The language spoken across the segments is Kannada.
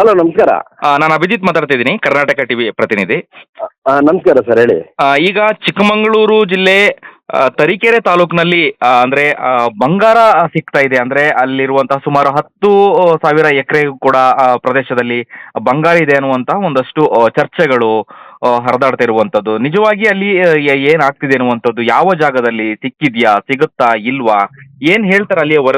ಹಲೋ ನಮಸ್ಕಾರ. ನಾನು ಅಭಿಜಿತ್ ಮಾತಾಡ್ತಿದ್ದೀನಿ ಕರ್ನಾಟಕ ಟಿವಿ ಪ್ರತಿನಿಧಿ. ನಮಸ್ಕಾರ ಸರ್ ಹೇಳಿ. ಆ, ಈಗ ಚಿಕ್ಕಮಗಳೂರು ಜಿಲ್ಲೆ ತರೀಕೆರೆ ತಾಲೂಕಿನಲ್ಲಿ ಅಂದ್ರೆ ಬಂಗಾರ ಸಿಗ್ತಾ ಇದೆ. ಅಂದ್ರೆ, ಅಲ್ಲಿರುವಂತಹ ಸುಮಾರು ಹತ್ತು ಸಾವಿರ ಎಕರೆ ಕೂಡ ಪ್ರದೇಶದಲ್ಲಿ ಬಂಗಾರ ಇದೆ ಅನ್ನುವಂತಹ ಒಂದಷ್ಟು ಚರ್ಚೆಗಳು ಹರಿದಾಡ್ತಾ ಇರುವಂತದ್ದು ನಿಜವಾಗಿ ಅಲ್ಲಿ ಏನಾಗ್ತಿದೆ ಅನ್ನುವಂಥದ್ದು ಯಾವ ಜಾಗದಲ್ಲಿ ಸಿಕ್ಕಿದ್ಯಾ, ಸಿಗುತ್ತಾ ಇಲ್ವಾ? ಏನ್ ಹೇಳ್ತಾರೆ ಅಲ್ಲಿ ವರ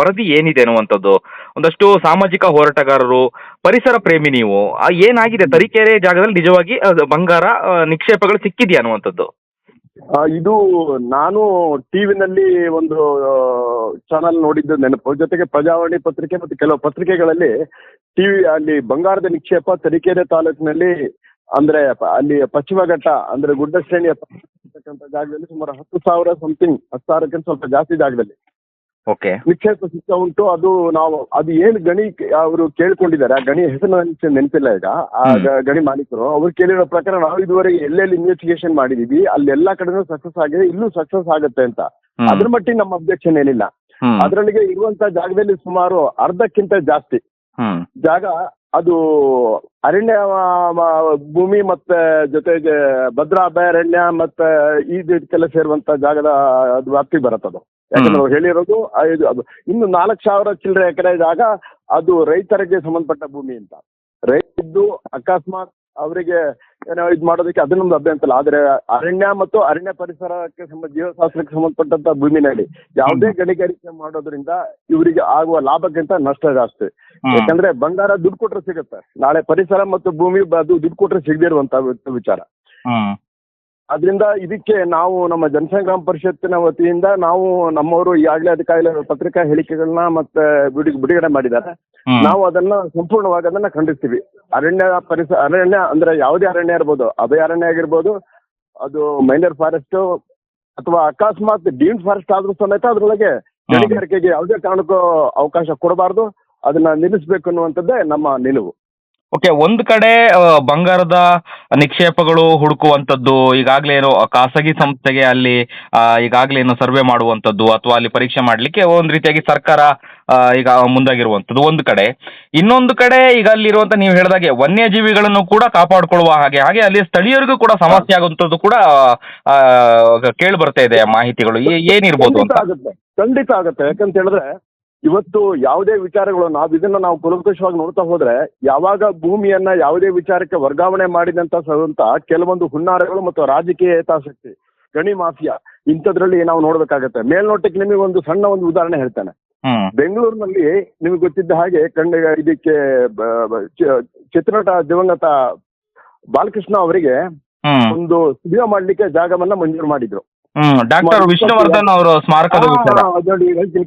ವರದಿ ಏನಿದೆ ಅನ್ನುವಂಥದ್ದು? ಒಂದಷ್ಟು ಸಾಮಾಜಿಕ ಹೋರಾಟಗಾರರು, ಪರಿಸರ ಪ್ರೇಮಿ ನೀವು ಏನಾಗಿದೆ? ತರೀಕೆರೆ ಜಾಗದಲ್ಲಿ ನಿಜವಾಗಿ ಬಂಗಾರ ನಿಕ್ಷೇಪಗಳು ಸಿಕ್ಕಿದ್ಯಾ ಅನ್ನುವಂಥದ್ದು? ಇದು ನಾನು ಟಿವಿನಲ್ಲಿ ಒಂದು ಚಾನಲ್ ನೋಡಿದ್ದು ನೆನಪು. ಜೊತೆಗೆ ಪ್ರಜಾವಾಣಿ ಪತ್ರಿಕೆ ಮತ್ತು ಕೆಲವು ಪತ್ರಿಕೆಗಳಲ್ಲಿ ಟಿವಿ ಅಲ್ಲಿ ಬಂಗಾರದ ನಿಕ್ಷೇಪ ತರೀಕೆರೆ ತಾಲೂಕಿನಲ್ಲಿ ಅಂದ್ರೆ ಅಲ್ಲಿ ಪಶ್ಚಿಮ ಘಟ್ಟ ಅಂದ್ರೆ ಗುಡ್ಡ ಶ್ರೇಣಿಯ ಜಾಗದಲ್ಲಿ ಸುಮಾರು ಹತ್ತು ಸಾವಿರ ಸಮಥಿಂಗ್ ಹತ್ತು ಸಾವಿರಕ್ಕಿಂತ ಸ್ವಲ್ಪ ಜಾಸ್ತಿ ಜಾಗದಲ್ಲಿ. ಓಕೆ ನಿಕ್ಷೇಪ ಸಿಗ್ತಾ ಉಂಟು ಅದು ನಾವು ಅದು ಏನು ಗಣಿ ಅವರು ಕೇಳ್ಕೊಂಡಿದ್ದಾರೆ ಆ ಗಣಿ ಹೆಸರು ನನಗೆ ನೆನಪಿಲ್ಲ ಈಗ. ಆ ಗ- ಗಣಿ ಮಾಲೀಕರು ಅವ್ರು ಕೇಳಿರೋ ಪ್ರಕಾರ ನಾವು ಇದುವರೆಗೆ ಎಲ್ಲೆಲ್ಲಿ ಇನ್ವೆಸ್ಟಿಗೇಷನ್ ಮಾಡಿದೀವಿ ಅಲ್ಲಿ ಎಲ್ಲಾ ಕಡೆನೂ ಸಕ್ಸಸ್ ಆಗಿದೆ ಇಲ್ಲೂ ಸಕ್ಸಸ್ ಆಗುತ್ತೆ ಅಂತ. ಹ್ಮ್. ಅದ್ರ ಮಟ್ಟಿಗೆ ನಮ್ಮ ಅಬ್ಜೆಕ್ಷನ್ ಏನಿಲ್ಲ. ಹ್ಮ್. ಅದರೊಳಗೆ ಇರುವಂತ ಜಾಗದಲ್ಲಿ ಸುಮಾರು ಅರ್ಧಕ್ಕಿಂತ ಜಾಸ್ತಿ ಹ್ಮ್. ಜಾಗ ಅದು ಅರಣ್ಯ ಭೂಮಿ ಮತ್ತೆ ಜೊತೆಗೆ ಭದ್ರಾ ಅಭಯಾರಣ್ಯ ಮತ್ತೆ ಇದಕ್ಕೆಲ್ಲ ಸೇರುವಂತ ಜಾಗದ ಅದು ವ್ಯಾಪ್ತಿ ಬರುತ್ತದು. ಯಾಕಂದ್ರೆ ಅವ್ರು ಹೇಳಿರೋದು ಐದು ಅದು ಇನ್ನು ನಾಲ್ಕು ಸಾವಿರ ಚಿಲ್ಲರೆ ಎಕರೆ ಜಾಗ ಅದು ರೈತರಿಗೆ ಸಂಬಂಧಪಟ್ಟ ಭೂಮಿ ಅಂತ. ರೈತದ್ದು ಅಕಸ್ಮಾತ್ ಅವರಿಗೆ ಏನೋ ಇದು ಮಾಡೋದಕ್ಕೆ ಅದನ್ನೊಂದು ಅಭ್ಯಂತರ ಇಲ್ಲ ಆದ್ರೆ ಅರಣ್ಯ ಮತ್ತು ಅರಣ್ಯ ಪರಿಸರಕ್ಕೆ ಸಂಬಂಧ ಜೀವಶಾಸ್ತ್ರಕ್ಕೆ ಸಂಬಂಧಪಟ್ಟಂತ ಭೂಮಿನಲ್ಲಿ ಯಾವುದೇ ಗಣಿಗಾರಿಕೆ ಮಾಡೋದ್ರಿಂದ ಇವರಿಗೆ ಆಗುವ ಲಾಭಕ್ಕಿಂತ ನಷ್ಟ ಜಾಸ್ತಿ. ಯಾಕಂದ್ರೆ ಬಂಗಾರ ದುಡ್ಡು ಕೊಟ್ರೆ ಸಿಗುತ್ತೆ. ನಾಳೆ ಪರಿಸರ ಮತ್ತು ಭೂಮಿ ಅದು ದುಡ್ಡು ಕೊಟ್ರೆ ಸಿಗದಿರುವಂತ ವಿಚಾರ. ಹ್ಮ್. ಅದರಿಂದ ಇದಕ್ಕೆ ನಾವು ನಮ್ಮ ಜನಸಂಗ್ರಾಮ ಪರಿಷತ್ತಿನ ವತಿಯಿಂದ ನಾವು ನಮ್ಮವರು ಈಗಾಗಲೇ ಅದಕ್ಕಾಗಲೇ ಪತ್ರಿಕಾ ಹೇಳಿಕೆಗಳನ್ನ ಮತ್ತೆ ಬಿಡಿ ಬಿಡುಗಡೆ ಮಾಡಿದ್ದಾರೆ. ನಾವು ಅದನ್ನ ಸಂಪೂರ್ಣವಾಗಿ ಅದನ್ನ ಖಂಡಿಸ್ತೀವಿ. ಅರಣ್ಯ ಪರಿಸರ ಅರಣ್ಯ ಅಂದ್ರೆ ಯಾವುದೇ ಅರಣ್ಯ ಇರ್ಬೋದು ಅಭಯಾರಣ್ಯ ಆಗಿರ್ಬೋದು ಅದು ಮೈನರ್ ಫಾರೆಸ್ಟ್ ಅಥವಾ ಅಕಸ್ಮಾತ್ ಡೀಮ್ಡ್ ಫಾರೆಸ್ಟ್ ಆದ್ರೂ ಸಮೇತ ಅದ್ರೊಳಗೆ ಗಣಿಗಾರಿಕೆಗೆ ಯಾವುದೇ ಕಾರಣಕ್ಕೂ ಅವಕಾಶ ಕೊಡಬಾರ್ದು. ಅದನ್ನ ನಿಲ್ಲಿಸಬೇಕು ಅನ್ನುವಂಥದ್ದೇ ನಮ್ಮ ನಿಲುವು. ಓಕೆ ಒಂದ್ ಕಡೆ ಬಂಗಾರದ ನಿಕ್ಷೇಪಗಳು ಹುಡುಕುವಂತದ್ದು, ಈಗಾಗಲೇ ಏನೋ ಖಾಸಗಿ ಸಂಸ್ಥೆಗೆ ಅಲ್ಲಿ ಈಗಾಗಲೇ ಏನೋ ಸರ್ವೆ ಮಾಡುವಂತದ್ದು, ಅಥವಾ ಅಲ್ಲಿ ಪರೀಕ್ಷೆ ಮಾಡಲಿಕ್ಕೆ ಒಂದ್ ರೀತಿಯಾಗಿ ಸರ್ಕಾರ ಈಗ ಮುಂದಾಗಿರುವಂಥದ್ದು ಒಂದು ಕಡೆ. ಇನ್ನೊಂದು ಕಡೆ ಈಗ ಅಲ್ಲಿರುವಂತ ನೀವು ಹೇಳಿದಾಗೆ ವನ್ಯಜೀವಿಗಳನ್ನು ಕೂಡ ಕಾಪಾಡಿಕೊಳ್ಳುವ ಹಾಗೆ ಹಾಗೆ ಅಲ್ಲಿ ಸ್ಥಳೀಯರಿಗೂ ಕೂಡ ಸಮಸ್ಯೆ ಆಗುವಂಥದ್ದು ಕೂಡ ಕೇಳಿ ಬರ್ತಾ ಇದೆ ಮಾಹಿತಿಗಳು. ಏನಿರ್ಬೋದು ಅಂತ? ಖಂಡಿತ ಆಗುತ್ತೆ. ಯಾಕಂತ ಹೇಳಿದ್ರೆ ಇವತ್ತು ಯಾವುದೇ ವಿಚಾರಗಳು ನಾವು ಇದನ್ನ ನಾವು ಕುಲಕುಶವಾಗಿ ನೋಡ್ತಾ ಹೋದ್ರೆ ಯಾವಾಗ ಭೂಮಿಯನ್ನ ಯಾವುದೇ ವಿಚಾರಕ್ಕೆ ವರ್ಗಾವಣೆ ಮಾಡಿದಂತ ಸವಂತ ಕೆಲವೊಂದು ಹುನ್ನಾರಗಳು ಮತ್ತು ರಾಜಕೀಯ ಹಿತಾಸಕ್ತಿ ಗಣಿ ಮಾಫಿಯಾ ಇಂಥದ್ರಲ್ಲಿ ನಾವು ನೋಡ್ಬೇಕಾಗತ್ತೆ. ಮೇಲ್ನೋಟಕ್ಕೆ ನಿಮಗೆ ಒಂದು ಸಣ್ಣ ಒಂದು ಉದಾಹರಣೆ ಹೇಳ್ತೇನೆ. ಬೆಂಗಳೂರಿನಲ್ಲಿ ನಿಮಗೆ ಗೊತ್ತಿದ್ದ ಹಾಗೆ ಕಂಡ ಇದಕ್ಕೆ ಚಿತ್ರನಟ ದಿವಂಗತ ಬಾಲಕೃಷ್ಣ ಅವರಿಗೆ ಒಂದು ಸ್ಟುಡಿಯೋ ಮಾಡ್ಲಿಕ್ಕೆ ಜಾಗವನ್ನ ಮಂಜೂರು ಮಾಡಿದ್ರು. ಹ್ಮ್ ಡಾಕ್ಟರ್ ವಿಷ್ಣುವರ್ಧನ್ ಅವರು ಸ್ಮಾರಕದ ವಿಚಾರ.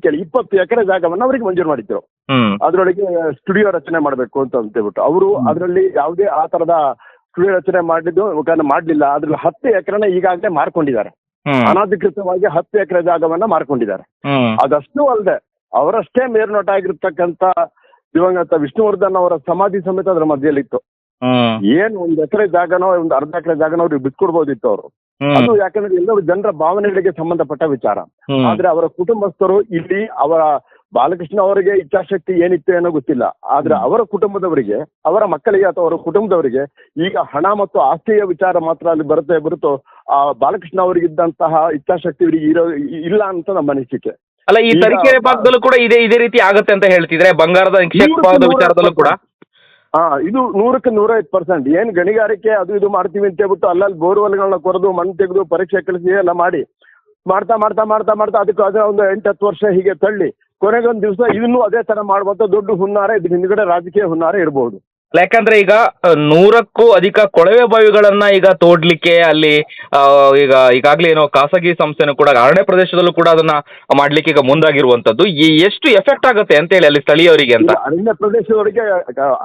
ಕೇಳಿ. ಇಪ್ಪತ್ತು ಎಕರೆ ಜಾಗವನ್ನು ಅವರಿಗೆ ಮಂಜೂರು ಮಾಡಿದ್ರು. ಹ್ಮ್. ಅದರೊಳಗೆ ಸ್ಟುಡಿಯೋ ರಚನೆ ಮಾಡಬೇಕು ಅಂತ ಅಂತೇಳ್ಬಿಟ್ಟು ಅವರು ಅದರಲ್ಲಿ ಯಾವುದೇ ಆ ತರದ ಸ್ಟುಡಿಯೋ ರಚನೆ ಮಾಡಿದ್ದು ಮುಖಾನ ಮಾಡ್ಲಿಲ್ಲ. ಅದ್ರಲ್ಲಿ ಹತ್ತು ಎಕರೆನ ಈಗಾಗಲೇ ಮಾರ್ಕೊಂಡಿದ್ದಾರೆ. ಅನಧಿಕೃತವಾಗಿ ಹತ್ತು ಎಕರೆ ಜಾಗವನ್ನ ಮಾರ್ಕೊಂಡಿದ್ದಾರೆ. ಅದಷ್ಟು ಅಲ್ಲದೆ ಅವರಷ್ಟೇ ಮೇಲ್ನೋಟ ಆಗಿರ್ತಕ್ಕಂತ ದಿವಂಗತ ವಿಷ್ಣುವರ್ಧನ್ ಅವರ ಸಮಾಧಿ ಸಮೇತ ಅದರ ಮಧ್ಯದಲ್ಲಿತ್ತು ಇತ್ತು ಏನ್ ಒಂದ್ ಎಕರೆ ಜಾಗನೋ ಒಂದು ಅರ್ಧ ಎಕರೆ ಜಾಗನೋ ಅವ್ರಿಗೆ ಬಿಟ್ಕೊಡ್ಬೋದಿತ್ತು ಅವರು. ಅದು ಯಾಕಂದ್ರೆ ಎಲ್ಲರೂ ಜನರ ಭಾವನೆಗಳಿಗೆ ಸಂಬಂಧಪಟ್ಟ ವಿಚಾರ. ಆದ್ರೆ ಅವರ ಕುಟುಂಬಸ್ಥರು ಇಲ್ಲಿ ಅವರ ಬಾಲಕೃಷ್ಣ ಅವರಿಗೆ ಇಚ್ಛಾಶಕ್ತಿ ಏನಿತ್ತು ಏನೋ ಗೊತ್ತಿಲ್ಲ. ಆದ್ರೆ ಅವರ ಕುಟುಂಬದವರಿಗೆ ಅವರ ಮಕ್ಕಳಿಗೆ ಅಥವಾ ಅವರ ಕುಟುಂಬದವರಿಗೆ ಈಗ ಹಣ ಮತ್ತು ಆಸ್ತಿಯ ವಿಚಾರ ಮಾತ್ರ ಅಲ್ಲಿ ಬರುತ್ತೆ ಬರುತ್ತೋ ಆ ಬಾಲಕೃಷ್ಣ ಅವರಿಗಿದ್ದಂತಹ ಇಚ್ಛಾಶಕ್ತಿ ಇವರಿಗೆ ಇರೋ ಇಲ್ಲ ಅಂತ ನಮ್ಮ ಅನಿಸಿಕೆ. ಅಲ್ಲ ಈ ತರೀಕೆರೆ ಭಾಗದಲ್ಲೂ ಕೂಡ ಇದೇ ಇದೇ ರೀತಿ ಆಗತ್ತೆ ಅಂತ ಹೇಳ್ತಿದ್ರೆ ಬಂಗಾರದ ವಿಚಾರದಲ್ಲೂ ಕೂಡ. ಹಾ ಇದು ನೂರಕ್ಕೆ ನೂರೈವತ್ತು ಪರ್ಸೆಂಟ್ ಏನ್ ಗಣಿಗಾರಿಕೆ ಅದು ಇದು ಮಾಡ್ತೀವಿ ಅಂತ ಹೇಳ್ಬಿಟ್ಟು ಅಲ್ಲಲ್ಲಿ ಬೋರ್ವೆಲ್ಗಳನ್ನ ಕೊರೆದು ಮಣ್ಣು ತೆಗೆದು ಪರೀಕ್ಷೆ ಕಳಿಸಿ ಎಲ್ಲ ಮಾಡಿ ಮಾಡ್ತಾ ಮಾಡ್ತಾ ಮಾಡ್ತಾ ಮಾಡ್ತಾ ಅದಕ್ಕೆ ಅದೇ ಒಂದು ಎಂಟು ಹತ್ತು ವರ್ಷ ಹೀಗೆ ತಳ್ಳಿ ಕೊನೆಗೊಂದು ದಿವಸ ಇನ್ನೂ ಅದೇ ತರ ಮಾಡುವಂಥ ದೊಡ್ಡ ಹುನ್ನಾರ ಇದ್ರ ಹಿಂದ್ಗಡೆ ರಾಜಕೀಯ ಹುನ್ನಾರ ಇರಬಹುದು ಅಲ್ಲ, ಯಾಕಂದ್ರೆ ಈಗ ನೂರಕ್ಕೂ ಅಧಿಕ ಕೊಳವೆ ಬಾವಿಗಳನ್ನ ಈಗ ತೋಡ್ಲಿಕ್ಕೆ ಅಲ್ಲಿ ಈಗ ಈಗಾಗಲೇ ಏನೋ ಖಾಸಗಿ ಸಂಸ್ಥೆನೂ ಕೂಡ ಅರಣ್ಯ ಪ್ರದೇಶದಲ್ಲೂ ಕೂಡ ಅದನ್ನ ಮಾಡ್ಲಿಕ್ಕೆ ಈಗ ಮುಂದಾಗಿರುವಂತದ್ದು ಈ ಎಷ್ಟು ಎಫೆಕ್ಟ್ ಆಗುತ್ತೆ ಅಂತ ಹೇಳಿ ಅಲ್ಲಿ ಸ್ಥಳೀಯವರಿಗೆ ಅಂತ? ಅರಣ್ಯ ಪ್ರದೇಶದವರಿಗೆ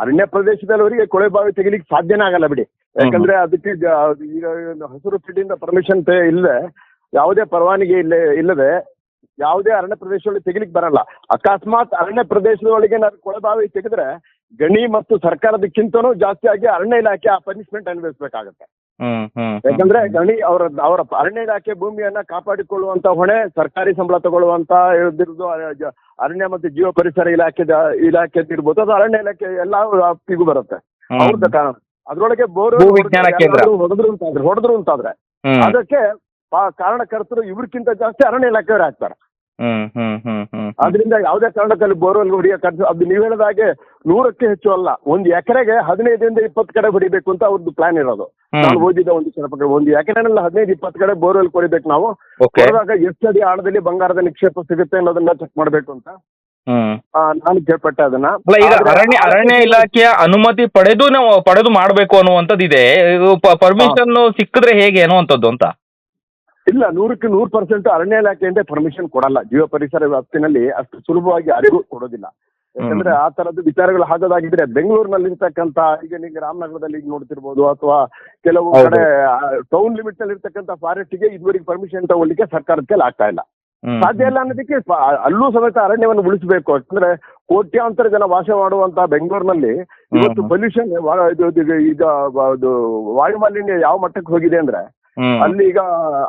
ಅರಣ್ಯ ಪ್ರದೇಶದವರಿಗೆ ಕೊಳವೆ ಬಾವಿ ತೆಗಿಲಿಕ್ಕೆ ಸಾಧ್ಯನೇ ಆಗಲ್ಲ ಬಿಡಿ. ಯಾಕಂದ್ರೆ ಅದಕ್ಕೆ ಈಗ ಹಸಿರು ಪಿಡಿಯಿಂದ ಪರ್ಮಿಷನ್ ಇಲ್ಲದೆ ಯಾವುದೇ ಪರವಾನಗಿ ಇಲ್ಲ ಇಲ್ಲದೆ ಯಾವುದೇ ಅರಣ್ಯ ಪ್ರದೇಶದಲ್ಲಿ ತೆಗಿಲಿಕ್ಕೆ ಬರಲ್ಲ. ಅಕಸ್ಮಾತ್ ಅರಣ್ಯ ಪ್ರದೇಶದೊಳಗೆ ನಾವು ಕೊಳೆ ಬಾವಿ ತೆಗೆದ್ರೆ ಗಣಿ ಮತ್ತು ಸರ್ಕಾರದಕ್ಕಿಂತನೂ ಜಾಸ್ತಿ ಆಗಿ ಅರಣ್ಯ ಇಲಾಖೆ ಆ ಪನಿಷ್ಮೆಂಟ್ ಅನುಭವಿಸಬೇಕಾಗತ್ತೆ. ಯಾಕಂದ್ರೆ ಗಣಿ ಅವರ ಅವರ ಅರಣ್ಯ ಇಲಾಖೆ ಭೂಮಿಯನ್ನ ಕಾಪಾಡಿಕೊಳ್ಳುವಂತ ಹೊಣೆ ಸರ್ಕಾರಿ ಸಂಬಳ ತಗೊಳ್ಳುವಂತ ಅರಣ್ಯ ಮತ್ತು ಜೀವ ಪರಿಸರ ಇಲಾಖೆ ಇಲಾಖೆ ಇರ್ಬೋದು ಅದು ಅರಣ್ಯ ಇಲಾಖೆ ಎಲ್ಲ ವ್ಯಾಪ್ತಿಗೂ ಬರುತ್ತೆ. ಅವ್ರದ ಕಾರಣ. ಅದ್ರೊಳಗೆ ಬೋರ್. ಹೊಡೆದ್ರು ಅಂತಾದ್ರೆ ಹೊಡೆದ್ರು ಅಂತಾದ್ರೆ ಅದಕ್ಕೆ ಕಾರಣಕರ್ತರು ಇವ್ರಕ್ಕಿಂತ ಜಾಸ್ತಿ ಅರಣ್ಯ ಇಲಾಖೆಯವರು ಆಗ್ತಾರೆ. ಆದ್ರಿಂದ ಯಾವುದೇ ಕಾರಣದಲ್ಲಿ ಬೋರ್ವೆಲ್ ಹೊಡಿಯೋ ಖರ್ಚು ಅದು ನೀವು ಹೇಳಿದ ಹಾಗೆ ನೂರಕ್ಕೆ ಹೆಚ್ಚು ಅಲ್ಲ ಒಂದು ಎಕರೆಗೆ ಹದಿನೈದರಿಂದ ಇಪ್ಪತ್ತು ಕಡೆ ಹೊಡಿಬೇಕು ಅಂತ ಅವ್ರದ್ದು ಪ್ಲಾನ್ ಇರೋದು. ನಾನು ಹ್ಮ್ ಓದಿದ ಒಂದು ಕಡೆ ಒಂದು ಎಕರೆನಲ್ಲಿ ಹದಿನೈದು ಇಪ್ಪತ್ತು ಕಡೆ ಬೋರ್ವೆಲ್ ಕೊಡಿಬೇಕು ನಾವು. ಕೊಡುವಾಗ ಎಷ್ಟು ಅಡಿ ಆಳದಲ್ಲಿ ಬಂಗಾರದ ನಿಕ್ಷೇಪ ಸಿಗುತ್ತೆ ಅನ್ನೋದನ್ನ ಚೆಕ್ ಮಾಡಬೇಕು ಅಂತ. ಹ್ಮ್. ನಾನು ಕೇಳ್ಪಟ್ಟೆ ಅದನ್ನ. ಈಗ ಅರಣ್ಯ ಅರಣ್ಯ ಇಲಾಖೆಯ ಅನುಮತಿ ಪಡೆದು ನಾವು ಪಡೆದು ಮಾಡಬೇಕು ಅನ್ನುವಂಥದ್ದು ಇದೆ. ಪರ್ಮಿಷನ್ ಸಿಕ್ಕಿದ್ರೆ ಹೇಗೆ ಅನ್ನುವಂಥದ್ದು ಅಂತ? ಇಲ್ಲ ನೂರಕ್ಕೆ ನೂರು ಪರ್ಸೆಂಟ್ ಅರಣ್ಯ ಇಲಾಖೆಯಿಂದ ಪರ್ಮಿಷನ್ ಕೊಡಲ್ಲ. ಜೀವ ಪರಿಸರ ವ್ಯಾಪ್ತಿನಲ್ಲಿ ಅಷ್ಟು ಸುಲಭವಾಗಿ ಅರಿವು ಕೊಡೋದಿಲ್ಲ. ಯಾಕಂದ್ರೆ ಆ ತರದ್ದು ವಿಚಾರಗಳು ಹಾಗದಾಗಿದ್ರೆ ಬೆಂಗಳೂರಿನಲ್ಲಿ ಇರ್ತಕ್ಕಂತ ಈಗ ನೀವು ರಾಮನಗರದಲ್ಲಿ ಈಗ ನೋಡ್ತಿರ್ಬೋದು ಅಥವಾ ಕೆಲವು ಕಡೆ ಟೌನ್ ಲಿಮಿಟ್ನಲ್ಲಿ ಇರ್ತಕ್ಕಂತ ಫಾರೆಸ್ಟ್ಗೆ ಇದುವರೆಗೆ ಪರ್ಮಿಷನ್ ತಗೊಳ್ಳಿಕ್ಕೆ ಸರ್ಕಾರದ ಕೈಲಿ ಆಗ್ತಾ ಇಲ್ಲ. ಸಾಧ್ಯ ಇಲ್ಲ ಅನ್ನೋದಕ್ಕೆ ಅಲ್ಲೂ ಸಮೇತ ಅರಣ್ಯವನ್ನು ಉಳಿಸಬೇಕು. ಯಾಕಂದ್ರೆ ಕೋಟ್ಯಾಂತರ ಜನ ವಾಸ ಮಾಡುವಂತ ಬೆಂಗಳೂರಿನಲ್ಲಿ ಇವತ್ತು. ಪೊಲ್ಯೂಷನ್ ಈಗ ವಾಯು ಮಾಲಿನ್ಯ ಯಾವ ಮಟ್ಟಕ್ಕೆ ಹೋಗಿದೆ ಅಂದ್ರೆ. ಅಲ್ಲಿ ಈಗ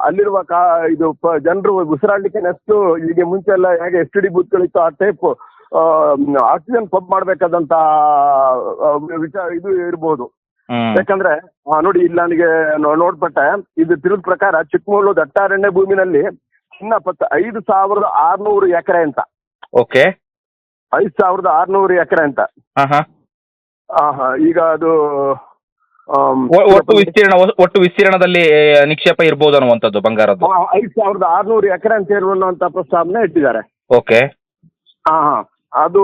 ಅಲ್ಲಿರುವ ಕಾ ಇದು ಜನರು ಉಸಿರಾಡ್ಲಿಕ್ಕೆ ನೆಕ್ಸ್ಟ್ ಈಗ ಮುಂಚೆ ಎಲ್ಲ ಹೇಗೆ ಎಸ್ ಟಿ ಡಿ ಬೂತ್ಗಳಿತ್ತು ಆ ಟೈಪ್ ಆಕ್ಸಿಜನ್ ಪಂಪ್ ಮಾಡ್ಬೇಕಾದಂತ ವಿಚಾರ ಇದು ಇರ್ಬೋದು. ಯಾಕಂದ್ರೆ ನೋಡಿ ಇಲ್ಲಿ ನನಗೆ ನೋಡ್ಪಟ್ಟೆ ಇದು ತಿಳಿದ ಪ್ರಕಾರ ಚಿಕ್ಕಮಗಳೂರು ದಟ್ಟಾರಣ್ಯ ಭೂಮಿನಲ್ಲಿ ಚಿನ್ನ ಪತ್ತ ಐದು ಸಾವಿರದ ಆರ್ನೂರು ಎಕರೆ ಅಂತ. ಓಕೆ. ಐದು ಸಾವಿರದ ಆರ್ನೂರು ಎಕರೆ ಅಂತ. ಈಗ ಅದು ಆಮ್, ಒ- ಒಟ್ಟು ವಿಸ್ತೀರ್ಣ ಒಟ್ಟು ವಿಸ್ತೀರ್ಣದಲ್ಲಿ ನಿಕ್ಷೇಪ ಇರ್ಬೋದು ಅನ್ನುವಂಥದ್ದು ಬಂಗಾರದ್ದು. ಆ, ಐದು ಸಾವಿರದ ಆರ್ನೂರು ಎಕರೆ ಅಂತ ಹೇಳುವಂತ ಪ್ರಸ್ತಾವನೆ ಇಟ್ಟಿದ್ದಾರೆ. ಓಕೆ. ಹಾ ಹಾ. ಅದು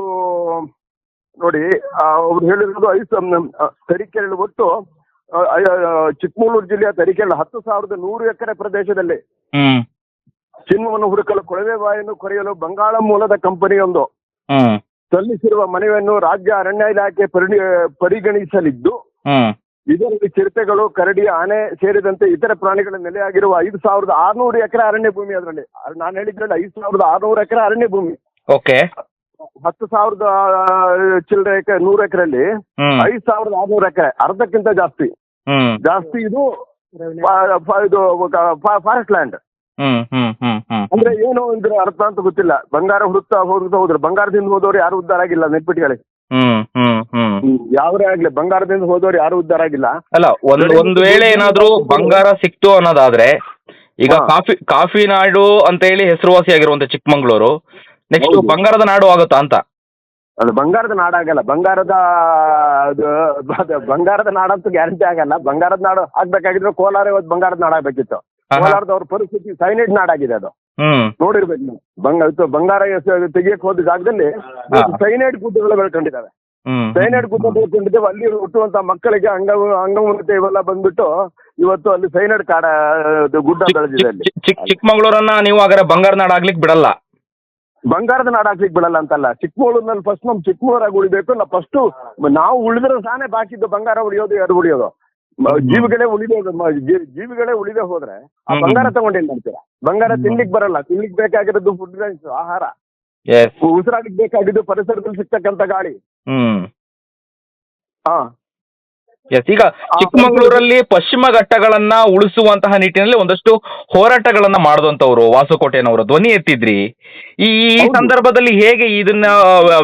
ನೋಡಿ ಆ, ಅವ್ರು ಹೇಳಿರೋದು ಐದು ಸ- ತರೀಕೆರೆ ಒಟ್ಟು ಆ, ಆ, ಚಿಕ್ಕಮಗಳೂರು ಜಿಲ್ಲೆಯ ತರೀಕೆರೆ ಹತ್ತು ಸಾವಿರದ ನೂರು ಎಕರೆ ಪ್ರದೇಶದಲ್ಲಿ ಹ್ಮ್. ಚಿನ್ನವನ್ನು ಹುಡುಕಲು ಕೊಳವೆ ಬಾಯನ್ನು ಕೊರೆಯಲು ಬಂಗಾಳ ಮೂಲದ ಕಂಪನಿಯೊಂದು ಹ್ಮ್. ಸಲ್ಲಿಸಿರುವ ಮನವಿಯನ್ನು ರಾಜ್ಯ ಅರಣ್ಯ ಇಲಾಖೆ ಪರಿಗಣಿಸಲಿದ್ದು ಹ್ಮ್. ಇದರಲ್ಲಿ ಚಿರತೆಗಳು ಕರಡಿ ಆನೆ ಸೇರಿದಂತೆ ಇತರ ಪ್ರಾಣಿಗಳ ನೆಲೆಯಾಗಿರುವ ಐದು ಸಾವಿರದ ಆರ್ನೂರು ಎಕರೆ ಅರಣ್ಯ ಭೂಮಿ ಅದರಲ್ಲಿ. ನಾನು ಹೇಳಿದ್ರಲ್ಲಿ ಐದು ಸಾವಿರದ ಆರ್ನೂರು ಎಕರೆ ಅರಣ್ಯ ಭೂಮಿ. ಓಕೆ. ಹತ್ತು ಸಾವಿರದ ಚಿಲ್ಲರೆ ಎಕರೆ ನೂರು ಎಕರೆಯಲ್ಲಿ ಐದು ಸಾವಿರದ ಆರ್ನೂರು ಎಕರೆ ಅರ್ಧಕ್ಕಿಂತ ಜಾಸ್ತಿ. ಜಾಸ್ತಿ ಇದು ಇದು ಫಾರೆಸ್ಟ್ ಲ್ಯಾಂಡ್. ಅಂದ್ರೆ ಏನು ಅಂದ್ರೆ ಅರ್ಥ ಅಂತ ಗೊತ್ತಿಲ್ಲ. ಬಂಗಾರ ಹುಡುಕ್ತಾ ಹೋಗ್ತಾ ಹೋದ್ರು ಬಂಗಾರದಿಂದ ಹೋದವ್ರು ಯಾರು ಉದ್ದಾರ ಆಗಿಲ್ಲ ನೆನ್ಪಿಟ್ಕೊಳ್ಳಿ. ಹ್ಮ್ ಹ್ಮ್ ಹ್ಮ್. ಯಾವರೇ ಆಗ್ಲಿ ಬಂಗಾರದಿಂದ ಹೋದವ್ರು ಯಾರು ಉದ್ಧಾರ ಆಗಿಲ್ಲ. ಅಲ್ಲ ಒಂದ್ ಒಂದ್ ವೇಳೆ ಏನಾದ್ರು ಬಂಗಾರ ಸಿಕ್ತು ಅನ್ನೋದಾದ್ರೆ ಈಗ ಹಾ. ಕಾಫಿ ಕಾಫಿ ನಾಡು ಅಂತ ಹೇಳಿ ಹೆಸರುವಾಸಿ ಆಗಿರುವಂತ ಚಿಕ್ಕಮಂಗ್ಳೂರು ನೆಕ್ಸ್ಟ್ ಹೌದು. ಬಂಗಾರದ ನಾಡು ಆಗುತ್ತಾ ಅಂತ? ಅದು ಬಂಗಾರದ ನಾಡಾಗಲ್ಲ ಬಂಗಾರದ ಅದು ಅದು ಬಂಗಾರದ ನಾಡಂತೂ ಗ್ಯಾರಂಟಿ ಆಗಲ್ಲ. ಬಂಗಾರದ ನಾಡು ಆಗ್ಬೇಕಾಗಿದ್ರೆ ಕೋಲಾರ ಇವತ್ತು ಬಂಗಾರದ ನಾಡಾಗಬೇಕಿತ್ತು. ಕೋಲಾರದ ಕೋಲಾರದವ್ರ ಪರಿಸ್ಥಿತಿ ಸೈನೈಡ್ ನಾಡಾಗಿದೆ ಅದು. ಹ್ಮ್. ನೋಡಿರ್ಬೇಕು ನೀವು. ಬಂಗ ಇದು ಬಂಗಾರ ತೆಗಿಯಕ್ ಹೋದ ಜಾಗದಲ್ಲಿ. ಸೈನೈಡ್ ಗುಡ್ಡಗಳು ಬೆಳ್ಕೊಂಡಿದ್ದಾವೆ ಹ್ಮ್. ಸೈನೈಡ್ ಗುಡ್ಡ ಬೆಳ್ಕೊಂಡಿದ್ದೇವೆ. ಅಲ್ಲಿ ಹುಟ್ಟುವಂತ ಮಕ್ಕಳಿಗೆ ಅಂಗ ಅಂಗಮೂಲತೆ ಇವೆಲ್ಲ ಬಂದ್ಬಿಟ್ಟು ಇವತ್ತು ಅಲ್ಲಿ ಸೈನೈಡ್ ಕಾಡ ಗುಡ್ಡ ಬೆಳೆದಿದೆ ಅಲ್ಲಿ. ಚಿಕ್ಕ ಚಿಕ್ಕಮಗಳೂರನ್ನ ನೀವು ಹಾಗಾದ್ರೆ ಬಂಗಾರ ನಾಡ್ ಆಗ್ಲಿಕ್ಕೆ ಬಿಡಲ್ಲ. ಬಂಗಾರದ ನಾಡ ಹಾಕ್ಲಿಕ್ಕೆ ಬಿಡಲ್ಲ ಅಂತಲ್ಲ. ಚಿಕ್ಕಮಗಳೂರಿನಲ್ಲಿ ಫಸ್ಟ್ ನಮ್ ಚಿಕ್ಕಮಗಳೂರಾಗ ಉಳಿಬೇಕು. ನಾ ಫಸ್ಟ್ ನಾವು ಉಳಿದ್ರೆ ಸಾನೆ ಬಾಕಿದ್ದು ಬಂಗಾರ ಉಳಿಯೋದು ಎರಡು ಉಳಿಯೋದು? ಮ- ಜೀವಿಗಳೇ ಉಳಿದೇ ಜೀ- ಜೀವಿಗಳೇ ಉಳಿದೇ ಹೋದ್ರೆ ಆ ಹ್ಮ್. ಬಂಗಾರ ತಗೊಂಡೇನ್ ಮಾಡ್ತೀರಾ? ಬಂಗಾರ ತಿನ್ಲಿಕ್ ಬರಲ್ಲ. ತಿನ್ಲಿಕ್ ಬೇಕಾಗಿರೋದು ಫುಡ್ ಆಹಾರ. ಎಸ್ ಬೇಕಾಗಿದ್ದು ಪರಿಸರದಲ್ಲಿ ಸಿಗ್ತಕ್ಕಂತ ಗಾಳಿ. ಹ್ಮ್. ಹಾ. ಎಸ್ ಈಗ ಚಿಕ್ಕಮಗಳೂರಲ್ಲಿ ಪಶ್ಚಿಮ ಘಟ್ಟಗಳನ್ನ ಉಳಿಸುವಂತಹ ನಿಟ್ಟಿನಲ್ಲಿ ಒಂದಷ್ಟು ಹೋರಾಟಗಳನ್ನ ಮಾಡಿದಂತವ್ರು ವಾಸುಕೋಟೆನವರು. ಧ್ವನಿ ಎತ್ತಿದ್ರಿ. ಈ ಈ ಸಂದರ್ಭದಲ್ಲಿ ಹೇಗೆ ಇದನ್ನ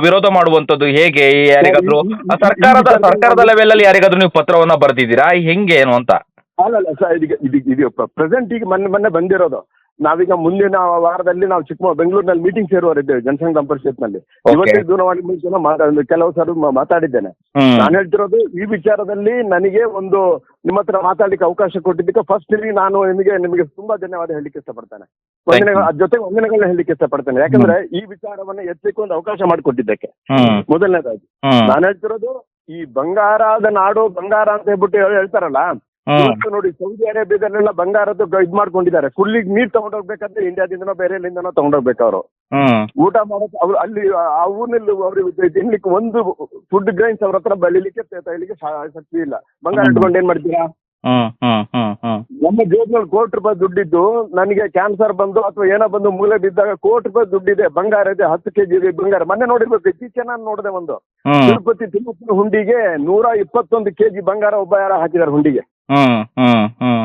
ವಿರೋಧ ಮಾಡುವಂತದ್ದು ಹೇಗೆ ಯಾರಿಗಾದ್ರೂ ಆ, ಸರ್ಕಾರದ ಸರ್ಕಾರದ ಲೆವೆಲ್ ಅಲ್ಲಿ ಯಾರಿಗಾದ್ರೂ ನೀವು ಪತ್ರವನ್ನ ಬರ್ದಿದ್ದೀರಾ? ಹೆಂಗೆ ಏನು ಅಂತ? ಅಲ್ಲಲ್ಲ ಸರ್ ಇದೀಗ ಇದು ಇದು ಪ್ರೆಸೆಂಟ್ ಈಗ ಮೊನ್ನೆ ಮೊನ್ನೆ ಬಂದಿರೋದು. ನಾವೀಗ ಮುಂದಿನ ವಾರದಲ್ಲಿ ನಾವು ಚಿಕ್ಕ ಬೆಂಗಳೂರಿನಲ್ಲಿ ಮೀಟಿಂಗ್ ಸೇರುವರಿದ್ದೇವೆ ಜನಸಂಘ ಪರಿಷತ್ನಲ್ಲಿ. ನಲ್ಲಿ ಇವತ್ತೇ ದೂರವಾಣಿ ಮೂಲಕ ಕೆಲವು ಸಲ ಮಾತಾಡಿದ್ದೇನೆ. ನಾನು ಹೇಳ್ತಿರೋದು ಈ ವಿಚಾರದಲ್ಲಿ ನನಗೆ ಒಂದು ನಿಮ್ಮ ಹತ್ರ ಮಾತಾಡ್ಲಿಕ್ಕೆ ಅವಕಾಶ ಕೊಟ್ಟಿದ್ದಕ್ಕೆ ಫಸ್ಟ್ ಇಲ್ಲಿ ನಾನು ನಿಮಗೆ ನಿಮಗೆ ತುಂಬಾ ಧನ್ಯವಾದ ಹೇಳಲಿಕ್ಕೆ ಇಷ್ಟಪಡ್ತೇನೆ. ವಂದನೆಗಳು ಜೊತೆಗೆ ಜೊತೆ ವಂದನೆಗಳನ್ನ ಹೇಳಲಿಕ್ಕೆ ಇಷ್ಟಪಡ್ತೇನೆ. ಯಾಕಂದ್ರೆ ಈ ವಿಚಾರವನ್ನ ಎತ್ತಲಿಕ್ಕೆ ಒಂದು ಅವಕಾಶ ಮಾಡಿಕೊಟ್ಟಿದ್ದಕ್ಕೆ. ಮೊದಲನೇದಾಗಿ. ನಾನು ಹೇಳ್ತಿರೋದು ಈ ಬಂಗಾರದ ನಾಡು ಬಂಗಾರ ಅಂತ ಹೇಳ್ಬಿಟ್ಟು ಹೇಳ್ತಾರಲ್ಲ ಇವತ್ತು ನೋಡಿ ಸೌದಿ ಅರೇಬಿಯಾದಲ್ಲೆಲ್ಲ ಬಂಗಾರದ್ದು ಇದ್ ಮಾಡ್ಕೊಂಡಿದ್ದಾರೆ. ಕುಲ್ಲಿಗ್ ನೀರ್ ತಗೊಂಡೋಗ್ಬೇಕಂದ್ರೆ ಇಂಡಿಯಾದಿಂದನೋ ಬೇರೆ ಎಲ್ಲಿಂದನೋ ತಗೊಂಡೋಗ್ಬೇಕು ಅವರು ಊಟ ಮಾಡಕ್ ಅವ್ರು ಅಲ್ಲಿ ಆ ಊರಿನಲ್ಲಿ ಅವ್ರಿಗೆ ತಿನ್ಲಿಕ್ಕೆ ಒಂದು ಫುಡ್ ಗ್ರೈನ್ಸ್ ಅವ್ರ ಹತ್ರ ಬೆಳಿಲಿಕ್ಕೆ ತೈಲಿಕ್ಕೆ ಶಕ್ತಿ ಇಲ್ಲ. ಬಂಗಾರ. ಇಟ್ಕೊಂಡು ಏನ್ ಮಾಡ್ತೀರಾ? ನಮ್ಮ ಜೇಬ್ನಲ್ಲಿ ಕೋಟಿ ರೂಪಾಯಿ ದುಡ್ಡಿದ್ದು ನನಗೆ ಕ್ಯಾನ್ಸರ್ ಬಂದು ಅಥವಾ ಏನೋ ಬಂದು ಮೂಲೆ ಬಿದ್ದಾಗ ಕೋಟಿ ರೂಪಾಯಿ ದುಡ್ಡಿದೆ ಬಂಗಾರ ಇದೆ ಹತ್ತು ಕೆಜಿ ಬಂಗಾರ. ಮೊನ್ನೆ ನೋಡಿರ್ಬೇಕು ಇತ್ತೀಚೆ ನಾನು ನೋಡಿದೆ ಒಂದು. ತಿರುಪತಿ ತಿರುಪತಿ ಹುಂಡಿಗೆ ನೂರ ಇಪ್ಪತ್ತೊಂದು ಕೆಜಿ ಬಂಗಾರ ಒಬ್ಬ ಯಾರ ಹಾಕಿದ್ದಾರೆ ಹುಂಡಿಗೆ. ಹ್ಮ್ ಹ್ಮ್ ಹ್ಮ್.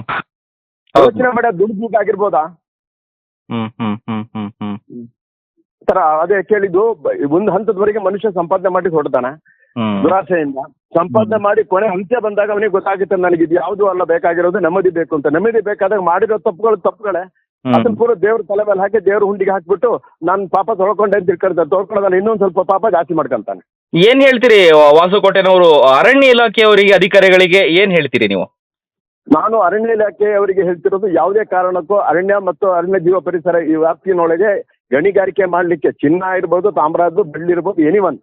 ಯೋಚನೆ ಮಾಡಿ ದುಡ್ಡು ದುಡ್ಡು ಆಗಿರ್ಬೋದಾ? ಹ್ಮ್ ಹ್ಮ್ ಹ್ಮ್ ಹ್ಮ್ ಹ್ಮ್. ತರ ಅದೇ ಕೇಳಿದ್ದು ಬ- ಒಂದು ಹಂತದವರೆಗೆ ಮನುಷ್ಯ ಸಂಪಾದನೆ ಮಾಡಿ ಹೊಡ್ತಾನೆ ಹ್ಮ್. ದುರಾಸೆಯಿಂದ. ಸಂಪಾದನೆ ಮಾಡಿ ಕೊನೆ ಅಂತ್ಯ ಬಂದಾಗ ಅವನಿಗೆ ಗೊತ್ತಾಗುತ್ತೆ ನನಗೆ ಇದು ಯಾವುದು ಅಲ್ಲ ಬೇಕಾಗಿರೋದು ನೆಮ್ಮದಿ ಬೇಕು ಅಂತ. ನೆಮ್ಮದಿ ಬೇಕಾದಾಗ ಮಾಡಿರೋ ತಪ್ಪುಗಳು ತಪ್ಪುಗಳೇ. ಅದನ್ನ ಪೂರ ದೇವ್ರ ತಲೆ ಮೇಲೆ ಹಾಕಿ ದೇವ್ರ ಹುಂಡಿಗೆ ಹಾಕ್ಬಿಟ್ಟು ನಾನು ಪಾಪ ತೊಳ್ಕೊಂಡೆ ಅಂತ ತಿಳ್ಕೊಳ್ತಾರೆ ತೊಳ್ಕೊಳ್ಳೋದಲ್ಲ ಇನ್ನೊಂದ್ ಸ್ವಲ್ಪ ಪಾಪ ಜಾಸ್ತಿ ಮಾಡ್ಕೊಂತಾನೆ. ಏನ್ ಹೇಳ್ತೀರಿ ವಾಸುಕೋಟೆನವರು ಅರಣ್ಯ ಇಲಾಖೆಯವರಿಗೆ ಅಧಿಕಾರಿಗಳಿಗೆ ಏನ್ ಹೇಳ್ತೀರಿ ನೀವು? ನಾನು ಅರಣ್ಯ ಇಲಾಖೆ ಅವರಿಗೆ ಹೇಳ್ತಿರೋದು ಯಾವುದೇ ಕಾರಣಕ್ಕೂ ಅರಣ್ಯ ಮತ್ತು ಅರಣ್ಯ ಜೀವ ಪರಿಸರ ಈ ವ್ಯಾಪ್ತಿನೊಳಗೆ ಗಣಿಗಾರಿಕೆ ಮಾಡಲಿಕ್ಕೆ ಚಿನ್ನ ಇರ್ಬೋದು ತಾಮ್ರದ್ದು ಬೆಳ್ಳಿ ಇರ್ಬೋದು ಎನಿ ಒನ್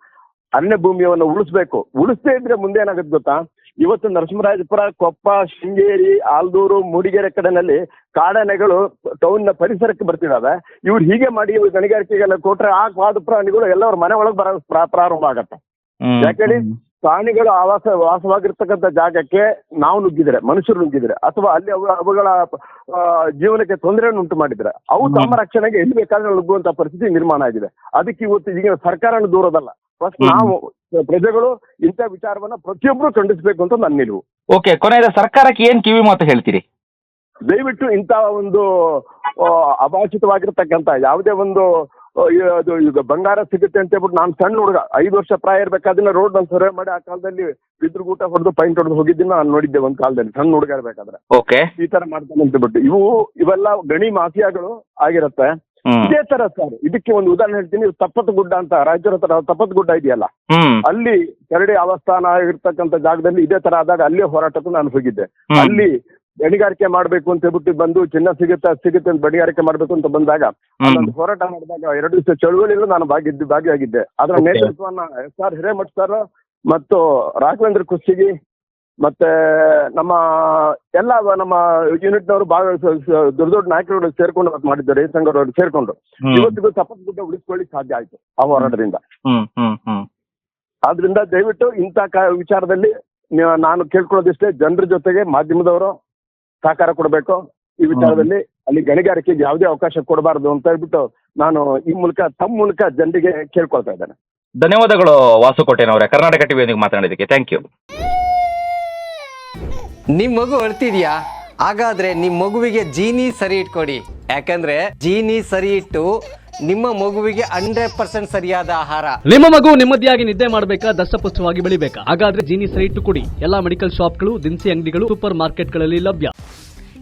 ಅರಣ್ಯ ಭೂಮಿಯನ್ನು ಉಳಿಸ್ಬೇಕು. ಉಳಿಸದೇ ಇದ್ರೆ ಮುಂದೆ ಏನಾಗುತ್ತೆ ಗೊತ್ತಾ? ಇವತ್ತು ನರಸಿಂಹರಾಜಪುರ ಕೊಪ್ಪ ಶೃಂಗೇರಿ ಆಲ್ದೂರು ಮೂಡಿಗೆರೆ ಕಡೆನಲ್ಲಿ ಟೌನ್ ಟೌನ್ನ ಪರಿಸರಕ್ಕೆ ಬರ್ತಿದ್ದಾವೆ ಇವ್ರು ಹೀಗೆ ಮಾಡಿ ಇವ್ರು ಗಣಿಗಾರಿಕೆಗೆಲ್ಲ ಕೊಟ್ರೆ ಆ ಕಾಡು ಪ್ರಾಣಿಗಳು ಎಲ್ಲ ಅವ್ರ ಮನೆ ಒಳಗೆ ಬರ ಪ್ರಾ- ಪ್ರಾರಂಭ ಆಗತ್ತೆ. ಯಾಕೇಳಿ ಪ್ರಾಣಿಗಳು ಆವಾಸ ವಾಸವಾಗಿರ್ತಕ್ಕಂಥ ಜಾಗಕ್ಕೆ ನಾವು ನುಗ್ಗಿದ್ರೆ ಮನುಷ್ಯರು ನುಗ್ಗಿದ್ರೆ ಅಥವಾ ಅಲ್ಲಿ ಅವು ಅವುಗಳ ಆ, ಜೀವನಕ್ಕೆ ತೊಂದರೆಯನ್ನು ಉಂಟು ಮಾಡಿದ್ರೆ ಅವು ತಮ್ಮ ರಕ್ಷಣೆಗೆ ಎಲ್ಲಿ ಬೇಕಾದ್ರೆ ನುಗ್ಗುವಂತ ಪರಿಸ್ಥಿತಿ ನಿರ್ಮಾಣ ಆಗಿದೆ. ಅದಕ್ಕೆ ಇವತ್ತು ಈಗಿನ ಸರ್ಕಾರನ ದೂರದಲ್ಲ. ಫಸ್ಟ್ ನಾವು ಪ್ರಜೆಗಳು ಇಂಥ ವಿಚಾರವನ್ನ ಪ್ರತಿಯೊಬ್ಬರು ಖಂಡಿಸಬೇಕು ಅಂತ ನನ್ನ ನಿಲುವು. ಓಕೆ ಕೊನೆಯದ ಸರ್ಕಾರಕ್ಕೆ ಏನ್ ಕಿವಿ ಮಾತು ಹೇಳ್ತೀರಿ? ದಯವಿಟ್ಟು ಇಂಥ ಒಂದು ಆ, ಅಭಾಷಿತವಾಗಿರ್ತಕ್ಕಂಥ ಯಾವುದೇ ಒಂದು ಅದು ಈಗ ಬಂಗಾರ ಸಿಗುತ್ತೆ ಅಂತ ಹೇಳ್ಬಿಟ್ಟು ನಾನು ಸಣ್ಣ ಹುಡುಗ ಐದು ವರ್ಷ ಪ್ರಾಯ ಇರ್ಬೇಕಾದ್ರೆ ರೋಡ್ ನಾನು ಸರ್ವೆ ಮಾಡಿ ಆ ಕಾಲದಲ್ಲಿ ಬಿದ್ರುಗೂಟ ಹೊಡೆದು ಪೈಂಟ್ ಹೊಡೆದು ಹೋಗಿದ್ದೀನಿ ನಾನು ನೋಡಿದ್ದೆ ಒಂದು ಕಾಲದಲ್ಲಿ ಸಣ್ಣ ಹುಡುಗ ಇರ್ಬೇಕಾದ್ರೆ. ಓಕೆ ಈ ತರ ಮಾಡ್ತಾನೆ ಅಂತ ಬಿಟ್ಟು ಇವು ಇವೆಲ್ಲ ಗಣಿ ಮಾಫಿಯಾಗಳು ಆಗಿರುತ್ತೆ. ಇದೇ ತರ ಸರ್ ಇದಕ್ಕೆ ಒಂದು ಉದಾಹರಣೆ ಹೇಳ್ತೀನಿ ತಪ್ಪತ್ ಗುಡ್ಡ ಅಂತ ರಾಯಚೂರ್ ಹತ್ರ ತಪ್ಪತ್ ಗುಡ್ಡ ಇದೆಯಲ್ಲ? ಅಲ್ಲಿ ಕರಡಿ ಆವಸ್ಥಾನ ಆಗಿರ್ತಕ್ಕಂಥ ಜಾಗದಲ್ಲಿ ಇದೇ ತರ ಆದಾಗ ಅಲ್ಲೇ ಹೋರಾಟಕ್ಕೂ ನಾನು ಹೋಗಿದ್ದೆ. ಅಲ್ಲಿ ಗಣಿಗಾರಿಕೆ ಮಾಡಬೇಕು ಅಂತ ಹೇಳ್ಬಿಟ್ಟು ಬಂದು ಚಿನ್ನ ಸಿಗುತ್ತೆ ಅದ್ ಸಿಗುತ್ತೆ ಅಂತ ಗಣಿಗಾರಿಕೆ ಮಾಡಬೇಕು ಅಂತ ಬಂದಾಗ ಹ್ಮ್. ಅಲ್ಲೊಂದು ಹೋರಾಟ ಮಾಡಿದಾಗ ಎರಡು ದಿವಸ ಚಳುವಳಿಯಲ್ಲೂ ನಾನು ಭಾಗಿದ್ದು ಭಾಗಿಯಾಗಿದ್ದೆ ಅದರ Okay. ನೇತೃತ್ವನ ಎಸ್ ಆರ್ ಹಿರೇಮಠ್ ಸರ್ ಮತ್ತು ರಾಘವೇಂದ್ರ ಕುಸ್ತಿಗಿ ಮತ್ತೆ ನಮ್ಮ ಎಲ್ಲ ನಮ್ಮ ಯೂನಿಟ್ನವರು ಭಾಗ ದೊಡ್ಡ ದೊಡ್ಡ ನಾಯಕರು ಸೇರ್ಕೊಂಡು ಅವತ್ತು ಮಾಡಿದ್ದಾರೆ ರೈತ ಸಂಘದವರು ಸೇರ್ಕೊಂಡು ಹ್ಮ್. ಇವತ್ತಿಗೂ ತಪ್ಪತ್ತು ಗುಡ್ಡ ಉಳಿಸ್ಕೊಳ್ಳಿ ಸಾಧ್ಯ ಆಯ್ತು ಆ ಹೋರಾಟದಿಂದ ಹ್ಮ್ ಹ್ಮ್ ಹ್ಮ್ ಆದ್ರಿಂದ ದಯವಿಟ್ಟು ಇಂಥ ಕ ವಿಚಾರದಲ್ಲಿ ನೀವು- ನಾನು ಕೇಳ್ಕೊಳ್ಳೋದಿಷ್ಟೇ ಜನರ ಜೊತೆಗೆ ಮಾಧ್ಯಮದವರು ಸಹಕಾರ ಕೊಡಬೇಕು. ಈ ವಿಚಾರದಲ್ಲಿ ಅಲ್ಲಿ ಗಣಿಗಾರಿಕೆಗೆ ಯಾವುದೇ ಅವಕಾಶ ಕೊಡಬಾರದು ಅಂತ ಹೇಳ್ಬಿಟ್ಟು ನಾನು ಈ ಮೂಲಕ ತಮ್ಮ ಮೂಲಕ ಜನರಿಗೆ ಕೇಳ್ಕೊಳ್ತಾ ಇದ್ದೇನೆ. ಧನ್ಯವಾದಗಳು ವಾಸುಕೋಟೆನವರೇ. ಕರ್ನಾಟಕ ಟಿವಿಯೊಂದಿಗೆ ಮಾತನಾಡಿದಕ್ಕೆ ಥ್ಯಾಂಕ್ ಯು ನಿಮ್ ಮಗು ಅಳ್ತಿದ್ಯಾ? ಹಾಗಾದ್ರೆ ನಿಮ್ ಮಗುವಿಗೆ ಜೀನಿ ಸರಿ ಇಟ್ಕೊಡಿ. ಯಾಕಂದ್ರೆ ಜೀನಿ ಸರಿ ಇಟ್ಟು ನಿಮ್ಮ ಮಗುವಿಗೆ ಹಂಡ್ರೆಡ್ ಪರ್ಸೆಂಟ್ ಸರಿಯಾದ ಆಹಾರ. ನಿಮ್ಮ ಮಗು ನೆಮ್ಮದಿಯಾಗಿ ನಿದ್ದೆ ಮಾಡಬೇಕಾ ದಷ್ಟಪುಷ್ಟವಾಗಿ ಬೆಳಿಬೇಕಾ? ಹಾಗಾದ್ರೆ ಜೀನಿ ಸರಿ ಇಟ್ಟು ಕೊಡಿ. ಎಲ್ಲಾ ಮೆಡಿಕಲ್ ಶಾಪ್ಗಳು ದಿನಸಿ ಅಂಗಡಿಗಳು ಸೂಪರ್ ಮಾರ್ಕೆಟ್ಗಳಲ್ಲಿ ಲಭ್ಯ.